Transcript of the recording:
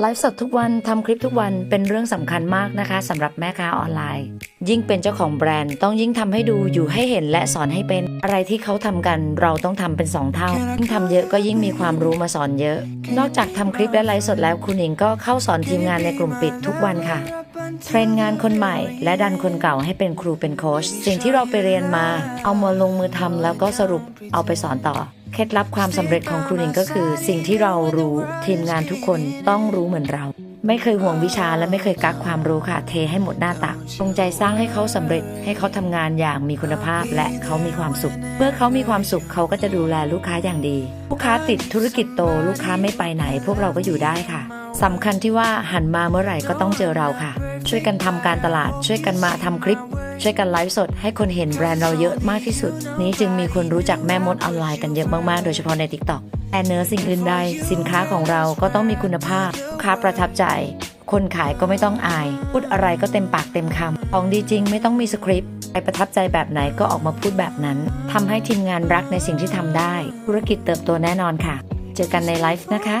ไลฟ์สดทุกวันทำคลิปทุกวันเป็นเรื่องสำคัญมากนะคะสำหรับแม่ค้าออนไลน์ ยิ่งเป็นเจ้าของแบรนด์ต้องยิ่งทำให้ดูอยู่ให้เห็นและสอนให้เป็น อะไรที่เขาทำกันเราต้องทำเป็นสองเท่า ยิ่งทำเยอะก็ยิ่งมีความรู้มาสอนเยอะ นอกจากทำคลิปและไลฟ์สดแล้วคุณหญิงก็เข้าสอนทีมงานในกลุ่มปิดทุกวันค่ะ เทรนงานคนใหม่ และดันคนเก่าให้เป็นครูเป็นโค้ชสิ่งที่เราไปเรียนมา เอามาลงมือทำแล้วก็สรุปเอาไปสอนต่อ เคล็ดลับความสำเร็จของครูหนิงก็คือ สิ่งที่เรารู้ทีมงานทุกคนต้องรู้เหมือนเรา ไม่เคยห่วงวิชาและไม่เคยกักความรู้ค่ะเทให้หมดหน้าตักจงใจสร้างให้เขาสำเร็จ ให้เขาทำงานอย่างมีคุณภาพและเขามีความสุข เมื่อเขามีความสุขเขาก็จะดูแลลูกค้าอย่างดี ลูกค้าติดธุรกิจโตลูกค้าไม่ไปไหน พวกเราก็อยู่ได้ค่ะสำคัญที่ว่าหันมาเมื่อไหร่ก็ต้องเจอเราค่ะ ช่วยกันทำการตลาดช่วยกันมาทำคลิป ช่วยกันไลฟ์สดให้คนเห็นแบรนด์เราเยอะมากที่สุด นี้จึงมีคนรู้จักแม่มดออนไลน์กันเยอะมากๆ โดยเฉพาะใน TikTok แต่เนื้อสิ่งอื่นใดสินค้าของเราก็ต้องมีคุณภาพลูกค้าประทับใจ คนขายก็ไม่ต้องอาย พูดอะไรก็เต็มปากเต็มคำของดีจริงไม่ต้องมีสคริปต์ใครประทับใจแบบไหนก็ออกมาพูดแบบนั้นทำให้ทีมงานรักในสิ่งที่ทำได้ ธุรกิจเติบโตแน่นอนค่ะ เจอกันในไลฟ์นะคะ